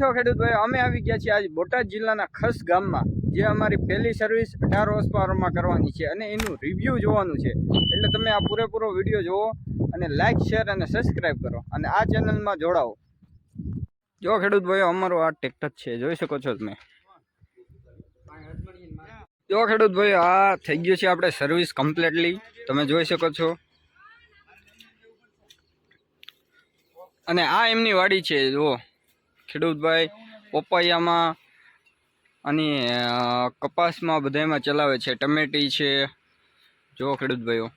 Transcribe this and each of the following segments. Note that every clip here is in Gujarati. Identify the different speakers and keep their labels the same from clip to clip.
Speaker 1: છો ખેડૂત ભાઈ અમે આવી ગયા છીએ આજ બોટાદ જિલ્લાના ખસ ગામમાં, જે અમારી પહેલી સર્વિસ અઢાર વર્ષમાં કરવાની છે અને એનું રિવ્યૂ જોવાનું છે. એટલે તમે આ પૂરેપૂરો વીડિયો જુઓ અને લાઇક શેર અને સબસ્ક્રાઇબ કરો અને આ ચેનલમાં જોડાઓ. જો ખેડૂત ભાઈ અમારું આ ટ્રેક્ટર છે, જોઈ શકો છો તમે. જો ખેડૂત ભાઈ આ થઈ ગયું છે આપણે સર્વિસ કમ્પ્લીટલી તમે જોઈ શકો છો. અને આ એમની વાડી છે, જુઓ. ખેડૂતભાઈ પપૈયામાં અને કપાસમાં બધામાં ચલાવે છે, ટમેટી છે. જુઓ ખેડૂતભાઈઓ.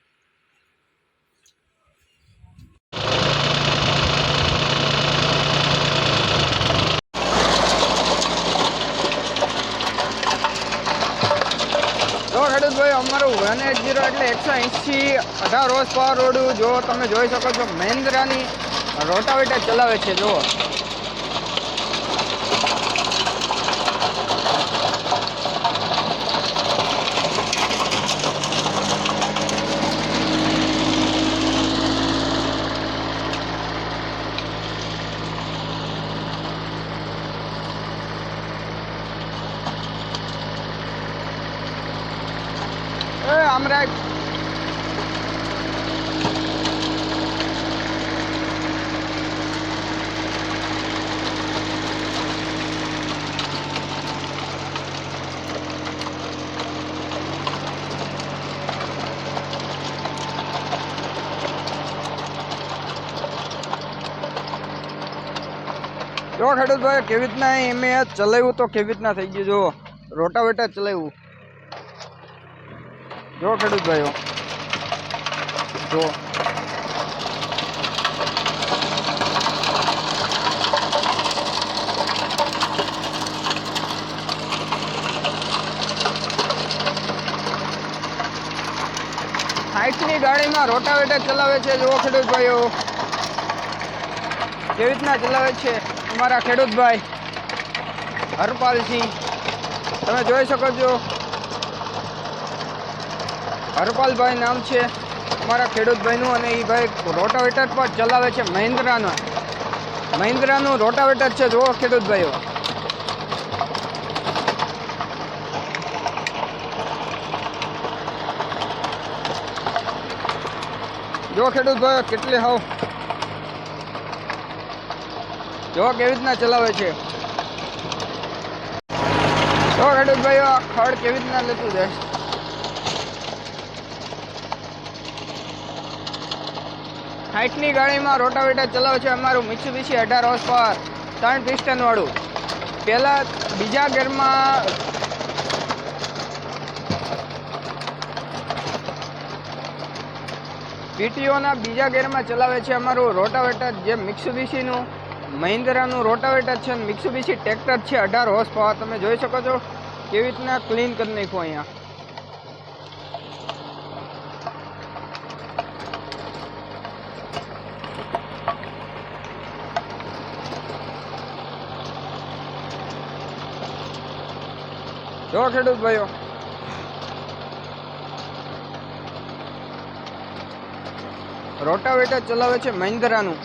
Speaker 1: જો ખેડૂતભાઈ અમારું વન એટ જીરો એટલે એકસો એંસી અઢાર હોર્સ પાવર રોડ જો તમે જોઈ શકો છો, મહેન્દ્રાની રોટાવેટર ચલાવે છે, જુઓ. જો ખેડૂત ભાઈ કેવી રીતના એમ ચલાવ્યું તો કેવી રીતના થઈ ગયું જો રોટાવેટા ચલાવ્યું. જો ખેડૂત ભાઈઓ જો સાઈઠની ગાડીમાં રોટાવેટર ચલાવે છે જો ખેડૂત ભાઈઓ કેવી રીતના ચલાવે છે? અમારા ખેડૂતભાઈ, હરપાલસિંહ, તમે જોઈ શકો છો. હરપાલભાઈ નામ છે અમારા ખેડૂતભાઈનું અને એ ભાઈ રોટાવેટર પર ચલાવે છે મહિન્દ્રાનો. મહિન્દ્રાનું રોટાવેટર છે, જુઓ ખેડૂતભાઈઓ. જો ખેડૂતભાઈઓ, કેટલી હાવ જો કેવી રીતના ચલાવે છે? જો ખેડૂતભાઈઓ આ ખડ કેવી રીતના લેતું જાય? હાઇટની ગાડીમાં રોટાવેટર ચલાવે છે અમારું મિત્સુબિશી અઢાર હોર્સ પર ત્રણ પિસ્ટન વાળું. પહેલાં બીજા ગેરમાં પીટીઓના બીજા ગેરમાં ચલાવે છે અમારું રોટાવેટર, જે મિક્સુબીસીનું મહિન્દ્રાનું રોટાવેટર છે અને મિક્સુબીસી ટ્રેક્ટર છે, અઢાર હોર્સ પાવર તમે જોઈ શકો છો કેવી રીતના ક્લીન કરી નાખ્યું અહીંયા. જો ખેડૂત ભાઈઓ. રોટાવેટર ચલાવે છે મહિન્દ્રાનું.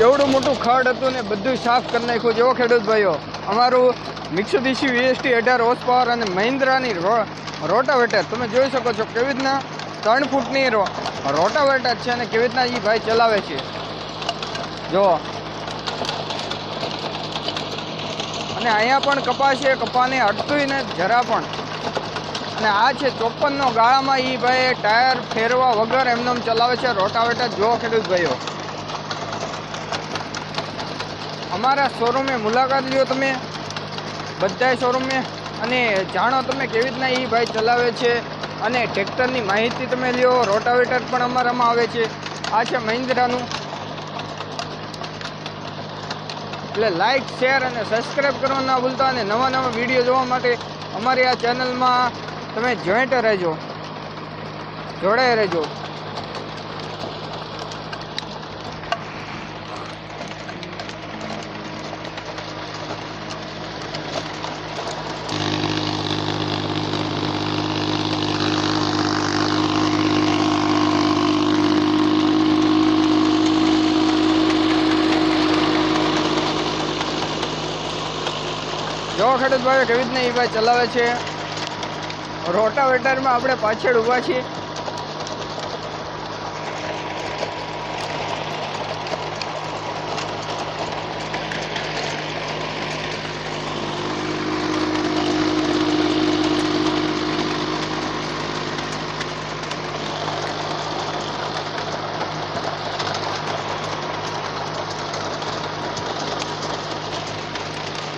Speaker 1: કેવડું મોટું ખડ હતું ને બધું સાફ કરી નાખ્યું. જેવો ખેડૂત ભાઈઓ, અમારું મિક્સુબીસી વીએસટી અઢાર હોર્સ પાવર અને મહિન્દ્રાની રો રોટાવેટર તમે જોઈ શકો છો કેવી રીતના ત્રણ ફૂટની રો રોટાવેટર છે અને કેવી રીતના એ ભાઈ ચલાવે છે. જો અને અહીંયા પણ કપા છે કપાને અટતું ને જરા પણ. અને આ છે ચોપનનો ગાળામાં એ ભાઈ ટાયર ફેરવા વગર એમને ચલાવે છે રોટાવેટર જો ખેડૂત ભાઈઓ. અમારા શોરૂમે મુલાકાત લ્યો તમે. બધાય શોરૂમે. અને જાણો તમે કેવી રીતના એ ભાઈ ચલાવે છે. અને ટ્રેક્ટરની માહિતી તમે લ્યો. રોટાવેટર પણ અમારામાં આવે છે. આ છે મહિન્દ્રાનું. એટલે લાઇક શેર અને સબસ્ક્રાઈબ કરવા ના ભૂલતા અને નવા નવા વીડિયો જોવા માટે અમારી આ ચેનલમાં તમે જોઈન્ટ રહેજો. જોડાઈ રહેજો. ખેડૂત ભાઈઓ કેવી રીતના એ ભાઈ ચલાવે છે? રોટાવેટરમાં આપણે પાછળ ઊભા છીએ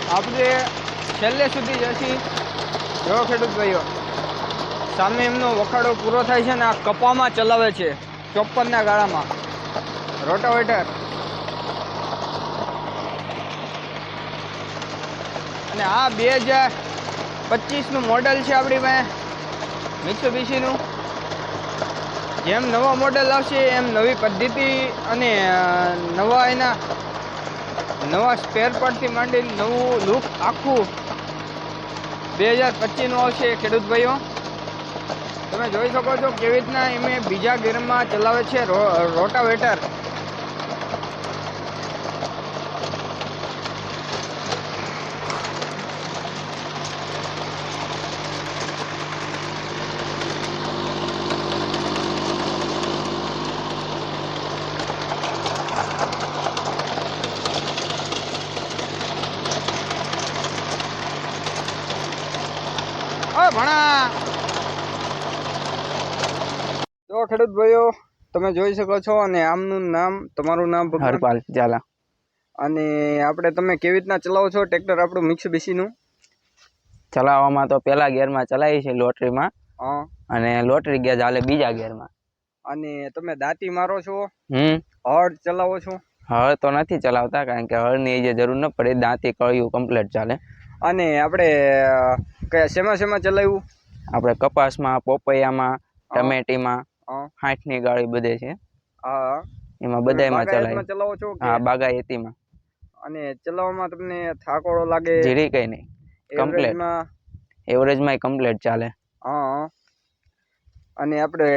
Speaker 1: આપણે છેલ્લે સુધી જશી. જો ખેડૂત ભાઈઓ, સામે એમનો વખાડો પૂરો થાય છે ને આ કપામાં ચલાવે છે, ચોપ્પનના ગાળામાં. રોટાવેટર. અને આ બે હજાર પચીસનું મોડલ છે આપણી પાસે મિત્સુબીસીનું જેમ નવા મોડલ આવશે, એમ નવી પદ્ધતિ અને નવા એના, નવા સ્પેર પાર્ટથી માંડી નવું લુક આખું બે હજાર પચીસનું આવશે ખેડૂત ભાઈઓ. તમે જોઈ શકો છો કેવી રીતના એમે બીજા ગેરમાં ચલાવે છે રોટાવેટર. ભણા. જો ખેડૂત ભાઈઓ તમે જોઈ શકો છો અને આમનું નામ તમારું નામ
Speaker 2: હરપાલ ઝાલા.
Speaker 1: અને આપણે તમે કેવી રીતના ચલાવો છો ટ્રેક્ટર આપણું મિક્સ બીસીનું?
Speaker 2: ચલાવવામાં તો પહેલા ગેરમાં ચલાવી છે લોટરીમાં.
Speaker 1: હા.
Speaker 2: અને લોટરી ગયા ચાલે બીજા ગેરમાં.
Speaker 1: અને તમે દાંતી મારો છો?
Speaker 2: હમ.
Speaker 1: હળ ચલાવો છો?
Speaker 2: હળ તો નથી ચલાવતા કારણ કે હળની જે જરૂર ન પડે દાંતી કળિયું કમ્પ્લીટ ચાલે.
Speaker 1: અને આપણે કયા શેમાં શેમાં ચલાવ્યું?
Speaker 2: આપણે કપાસમાં પોપૈયામાં ટમેટીમાં હાથની ગાળી બધે છે.
Speaker 1: હા.
Speaker 2: એમાં
Speaker 1: બધામાં
Speaker 2: બધાયમાં ચલાવી
Speaker 1: છો
Speaker 2: હા બાગાયતીમાં.
Speaker 1: અને ચલાવવામાં તમને થાકોડો લાગે?
Speaker 2: જીરી કઈ નહીં. કમ્પ્લેટ
Speaker 1: એવરેજમાં
Speaker 2: કમ્પ્લેટ ચાલે.
Speaker 1: હા અને આપણે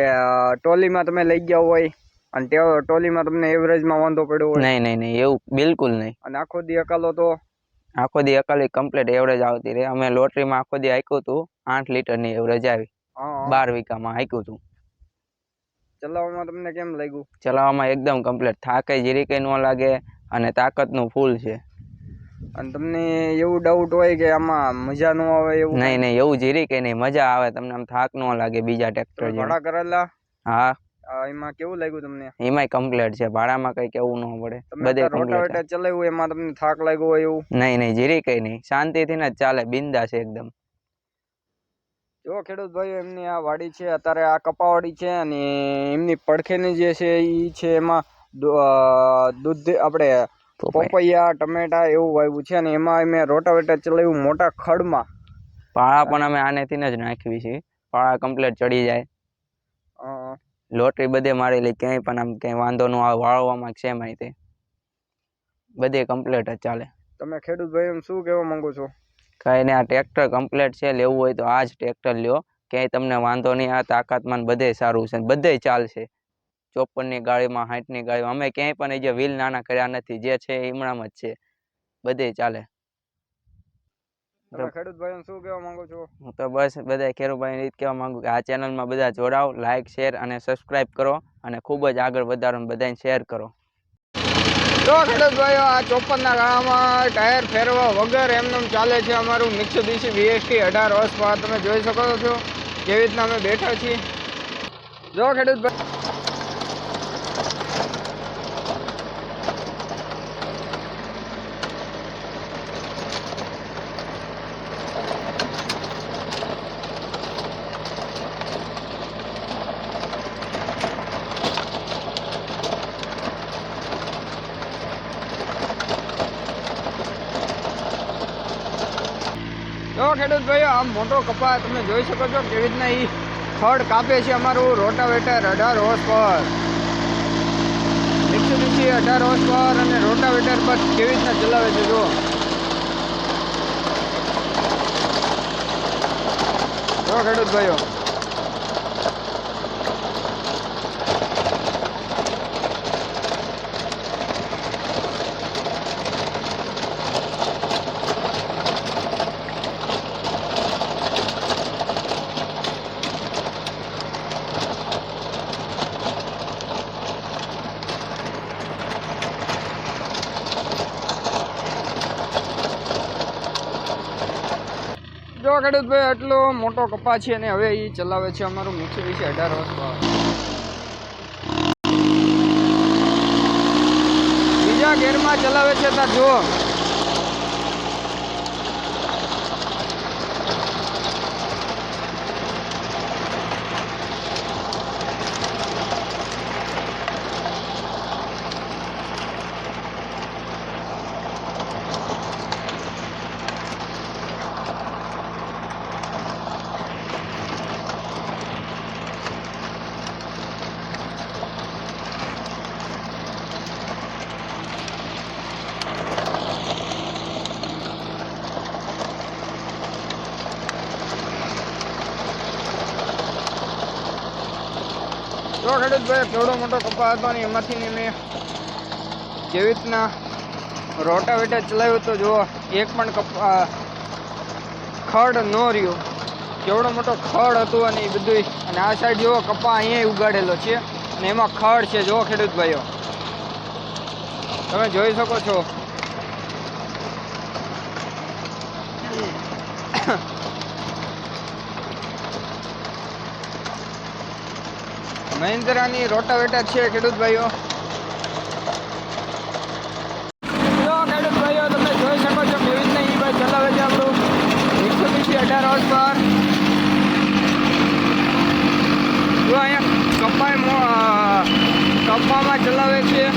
Speaker 1: ટોલીમાં તમે લઈ ગયા હોય અને ટોલીમાં તમને એવરેજમાં વાંધો પડ્યો હોય?
Speaker 2: નહીં નહીં નહીં એવું બિલકુલ નહીં.
Speaker 1: અને આખો દી અકાલો તો?
Speaker 2: આખો દી અકાલી કમ્પ્લીટ એવરેજ આવતી રહે. અમે લોટરીમાં આખો દી હાંક્યું હતું આઠ લીટરની એવરેજ આવી. બાર વીઘામાં આક્યું હતું
Speaker 1: ચલાવવામાં તમને કેમ લાગ્યું?
Speaker 2: ચલાવવામાં એકદમ કમ્પ્લીટ થાકે જીરી કંઈ ન લાગે અને તાકાતનું ફૂલ છે.
Speaker 1: અને તમને એવું ડાઉટ હોય કે આમાં મજા ન આવે એવું
Speaker 2: નહીં નહીં એવું જીરી કે નહીં. મજા આવે તમને આમ થાક ન લાગે બીજા ટ્રેક્ટર
Speaker 1: તમે કરેલા?
Speaker 2: હા.
Speaker 1: એમાં કેવું લાગ્યું તમને?
Speaker 2: એમાંય કમ્પ્લીટ છે. ભાડામાં કઈ કેવું ન પડે બધે
Speaker 1: રોટાવેટર ચલાવ્યું એમાં તમને થાક લાગ્યો હોય એવું?
Speaker 2: નહીં નહીં જીરી કઈ નહીં. શાંતિથી ને ચાલે. બિંદા છે એકદમ.
Speaker 1: જો ખેડૂત ભાઈઓ એમની આ વાડી છે અત્યારે આ કપાવાડી છે અને એમની પડખેની જે છે એ છે એમાં દૂધ આપણે
Speaker 2: પોપાય.
Speaker 1: ટમેટા એવું વાવ્યું છે અને એમાં મેં રોટાવેટર ચલાવ્યું મોટા ખડમાં.
Speaker 2: પાળા પણ અમે આનેથી જ નાખવી છે. પાળા કમ્પ્લીટ ચડી જાય. લોટરી બધે મારેલી ક્યાંય પણ આમ ક્યાંય વાંધો ન આવે વાળવામાં છે માહિતી બધે કમ્પ્લેટ જ ચાલે.
Speaker 1: તમે ખેડૂત ભાઈઓ શું કહેવા માંગો છો?
Speaker 2: કાંઈ નહીં આ ટ્રેક્ટર કમ્પ્લેટ છે લેવું હોય તો આ જ ટ્રેક્ટર લ્યો. ક્યાંય તમને વાંધો નહીં આ તાકાતમાં બધે સારું છે બધે ચાલશે. ચોપનની ગાડીમાં સાઠની ગાડીમાં અમે ક્યાંય પણ એ જે વ્હીલ નાના કર્યા નથી જે છે એ હમણાં જ છે. બધે ચાલે.
Speaker 1: ખેડૂત ભાઈઓ શું કહેવા માંગો છો?
Speaker 2: હું તો બસ બધા ખેડૂતભાઈને એ જ કહેવા માંગુ કે આ ચેનલમાં બધા જોડાઓ લાઇક શેર અને સબસ્ક્રાઇબ કરો અને ખૂબ જ આગળ વધારો બધાને શેર કરો.
Speaker 1: જો ખેડૂત ભાઈઓ આ ચોપનના ગાળામાં ટાયર ફેરવા વગર એમનેમ ચાલે છે અમારું મિક્સ બીસી વીએસટી અઢાર વર્ષ તમે જોઈ શકો છો કેવી રીતના અમે બેઠા છીએ. જો ખેડૂત ભાઈ ખેડૂત ભાઈઓ આ મોટો કપા તમે જોઈ શકો છો કેવી રીતના એ ખડ કાપે છે અમારું રોટાવેટર અઢાર હોર્સ પર. એકસો નીચે અઢાર હોર્સ પર અને રોટાવેટર પર કેવી રીતના ચલાવે છે જુઓ. જો ખેડૂત ભાઈઓ. જો ખેડૂત ભાઈ આટલો મોટો કપા છે અને હવે એ ચલાવે છે અમારું મુખ્ય વિશે અઢાર વર્ષ બીજા ગેરમાં ચલાવે છે ત્યાં જુઓ. જો કેવડો મોટો કપા હતો અને એમાંથી મેં જેવી રીતના રોટાવેટર ચલાવ્યું તો જુઓ, એક પણ કપા ખડ ન રહ્યો. કેવડો મોટો ખડ હતું અને એ બધું અને આ સાઈડ જેવો કપા અહીંયા ઉગાડેલો છે. અને એમાં ખડ છે, જુઓ ખેડૂત ભાઈઓ તમે જોઈ શકો છો. મહિન્દ્રાની રોટાવેટર છે ખેડૂત ભાઈઓ ભાઈઓ તમે જોઈ શકો છો કેવી ભાઈ ચલાવે છે આપણું. એકસો વીસથી અઢાર હોર્સ પર. જો અહીંયા કપાય મો- ચલાવે છે.